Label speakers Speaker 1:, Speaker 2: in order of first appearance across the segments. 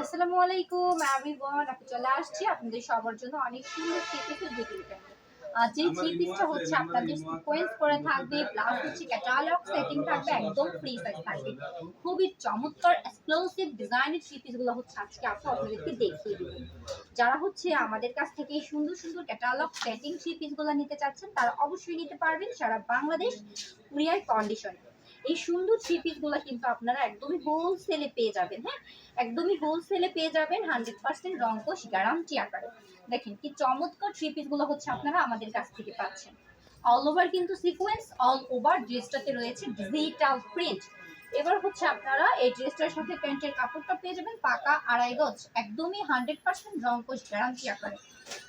Speaker 1: আসসালামু আলাইকুম আমি চলে আসছি। আপনাদের সবার জন্য অনেক সুন্দর যে
Speaker 2: আমার
Speaker 1: থ্রি পিসটা হচ্ছে আপনাদের সিকোয়েন্স করে থাকবে প্লাস হচ্ছে ক্যাটালগ সেটিং থাকবে একদম ফ্রি সাইজ থাকবে। খুবই চমৎকার এক্সক্লুসিভ ডিজাইনের থ্রি পিসগুলো হচ্ছে আজকে আপু আপনাদেরকে দেখিয়ে দেবো। যারা হচ্ছে আমাদের কাছ থেকে এই সুন্দর সুন্দর ক্যাটালগ সেটিং থ্রি পিসগুলো নিতে চাচ্ছেন তারা অবশ্যই নিতে পারবেন সারা বাংলাদেশ কুরিয়ার কন্ডিশনে এই সুন্দর থ্রি পিসগুলো কিন্তু আপনারা একদমই হোলসেলে পেয়ে যাবেন হ্যাঁ? একদমই হোলসেলে পেয়ে যাবেন হান্ড্রেড পার্সেন্ট রঙ্কশ গ্যারান্টি আকারে। দেখেন কি চমৎকার থ্রি পিসগুলো হচ্ছে আপনারা আমাদের কাছ থেকে পাচ্ছেন। অল ওভার কিন্তু সিকোয়েন্স অল ওভার ড্রেসটাতে রয়েছে ডিজিটাল প্রিন্ট এবার হচ্ছে আপনারা এই ড্রেসটার সাথে প্যান্টের কাপড়টা পেয়ে যাবেন পাকা আড়াই গজ, একদমই হান্ড্রেড পার্সেন্ট রং রঙ্কশ গ্যারান্টি আকারে।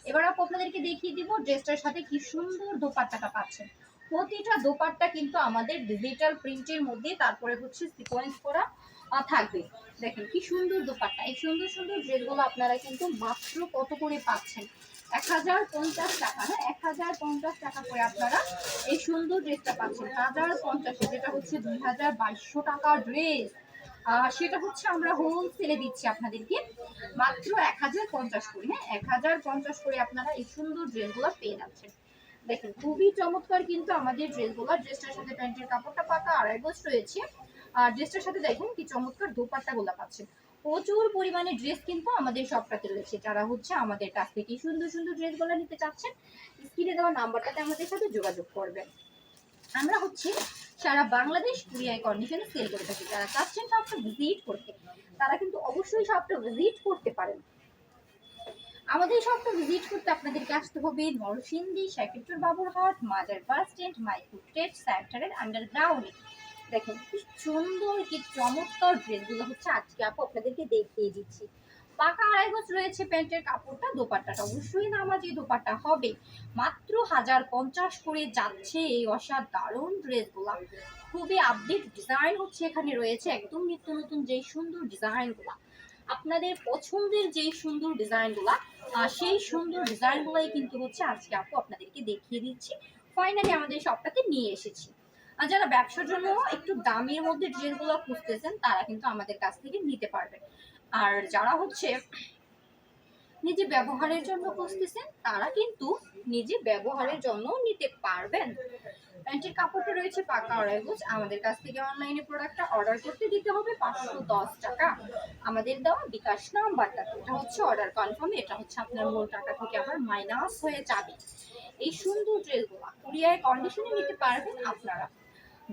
Speaker 1: এবার আপু আপনাদেরকে দেখিয়ে দিব ড্রেসটার সাথে কি সুন্দর দোপাট্টাটা পাচ্ছেন। প্রতিটা দোপাট্টা কিন্তু আমাদের ডিজিটাল প্রিন্টের মধ্যে তারপরে হচ্ছে সিকোয়েন্স করা থাকবে। দেখেন কি সুন্দর দোপাট্টা। এই সুন্দর সুন্দর ড্রেসগুলো আপনারা কিন্তু মাত্র কত করে পাচ্ছেন? এক হাজার পঞ্চাশ টাকা হ্যাঁ? এক হাজার পঞ্চাশ টাকা করে আপনারা এই সুন্দর ড্রেসটা পাচ্ছেন। হাজার পঞ্চাশে, যেটা হচ্ছে দুই হাজার বাইশশো টাকা ড্রেস সেটা হচ্ছে আমরা হোলসেলে দিচ্ছি আপনাদেরকে মাত্র এক হাজার পঞ্চাশ করে হ্যাঁ? এক হাজার পঞ্চাশ করে আপনারা এই সুন্দর ড্রেসগুলো পেয়ে যাচ্ছেন। দেখেন, খুবই চমৎকার কিন্তু আমাদের ড্রেসগুলো। ড্রেসটার সাথে প্যান্টের কাপড়টা পাকা, আড়াই গজ রয়েছে। আর ড্রেসটার সাথে দেখুন কি চমৎকার দোপাট্টা গোলা পাচ্ছেন প্রচুর পরিমাণে ড্রেস কিন্তু আমাদের সবটাতে রয়েছে। যারা হচ্ছে আমাদের কাছ থেকে সুন্দর সুন্দর ড্রেসগুলো নিতে চাচ্ছেন, স্ক্রিনে দেওয়া নাম্বারটাতে আমাদের সাথে যোগাযোগ করবেন। আমরা হচ্ছে সারা বাংলাদেশ কুরিয়ার কন্ডিশনে সেল করে থাকি। যারা চাচ্ছেন শপটা ভিজিট করতে, তারা কিন্তু অবশ্যই শপটা ভিজিট করতে পারেন। আমাদের শপটা ভিজিট করতে আপনাদেরকে আসতে হবে নরসিংদী শেখেশ্বর বাবুরহাট, মাজার বাস স্ট্যান্ড মাইকুর ট্রেড সেন্টারের আন্ডারগ্রাউন্ডে দেখেন, কি সুন্দর, কি চমৎকার ড্রেসগুলো হচ্ছে আজকে আপু আপনাদেরকে দেখিয়ে দিচ্ছি। পাকা আড়াই গজ রয়েছে প্যান্টের কাপড়টা, দোপাট্টাটা অবশ্যই নামাজি দোপাট্টা হবে। মাত্র হাজার পঞ্চাশ করে যাচ্ছে এই অসাধারণ ড্রেসগুলো। খুবই আপডেট ডিজাইন হচ্ছে এখানে রয়েছে, একদম নিত্য নতুন যেই সুন্দর ডিজাইনগুলো আপনাদের পছন্দের যেই সুন্দর ডিজাইনগুলো সেই সুন্দর ডিজাইনগুলোই কিন্তু হচ্ছে আজকে আপু আপনাদেরকে দেখিয়ে দিচ্ছি। ফাইনালি আমাদের শপটাতে নিয়ে এসেছি। আর যারা ব্যবসার জন্য একটু দামের মধ্যে ড্রেসগুলো খুঁজতেছেন, তারা কিন্তু আমাদের কাছ থেকে নিতে পারবেন। আর যারা হচ্ছে নিজে ব্যবহারের জন্য খুঁজতেছেন, তারা কিন্তু নিজে ব্যবহারের জন্য নিতে পারবেন। প্যান্টের কাপড়টা রয়েছে পাকা আড়াই আমাদের কাছ থেকে অনলাইনে প্রোডাক্টটা অর্ডার করতে দিতে হবে পাঁচশো দশ টাকা। আমাদের দেওয়া বিকাশ নাম্বারটা। এটা হচ্ছে অর্ডার কনফার্ম, এটা হচ্ছে আপনার মূল টাকা থেকে আবার মাইনাস হয়ে যাবে। এই সুন্দর ড্রেসগুলো, কুরিয়ার কন্ডিশনে নিতে পারবেন আপনারা।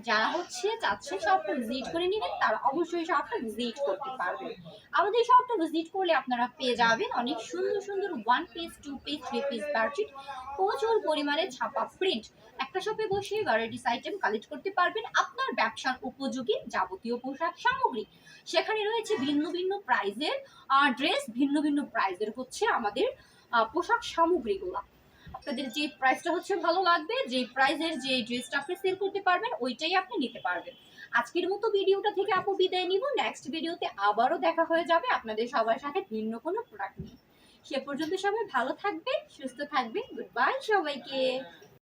Speaker 1: যারা হচ্ছে চাচ্ছে শপটা ভিজিট করে নেবেন, তারা অবশ্যই শপটা ভিজিট করতে পারবেন আমাদের শপটা ভিজিট করলে আপনারা পেয়ে যাবেন অনেক সুন্দর সুন্দর one piece two piece three piece bedsheet প্রচুর পরিমাণে ছাপা প্রিন্ট একটা শপে বসে ভ্যারাইটিস আইটেম কালেক্ট করতে পারবেন আপনার ব্যবসার উপযোগী যাবতীয় পোশাক সামগ্রী। সেখানে রয়েছে ভিন্ন ভিন্ন প্রাইজের ড্রেস ভিন্ন ভিন্ন প্রাইজের হচ্ছে আমাদের পোশাক সামগ্রীগুলো। আপনাদের যে প্রাইসটা হচ্ছে ভালো লাগবে, যে প্রাইজের যে ড্রেসটা আপনি সেল করতে পারবেন, ওইটাই আপনি নিতে পারবেন। আজকের মতো ভিডিওটা থেকে আপু বিদায় নিব। নেক্সট ভিডিওতে আবারও দেখা হয়ে যাবে আপনাদের সবার সাথে ভিন্ন কোনো প্রোডাক্ট নিয়ে। সে পর্যন্ত সবাই ভালো থাকবেন, সুস্থ থাকবেন। গুড বাই সবাইকে।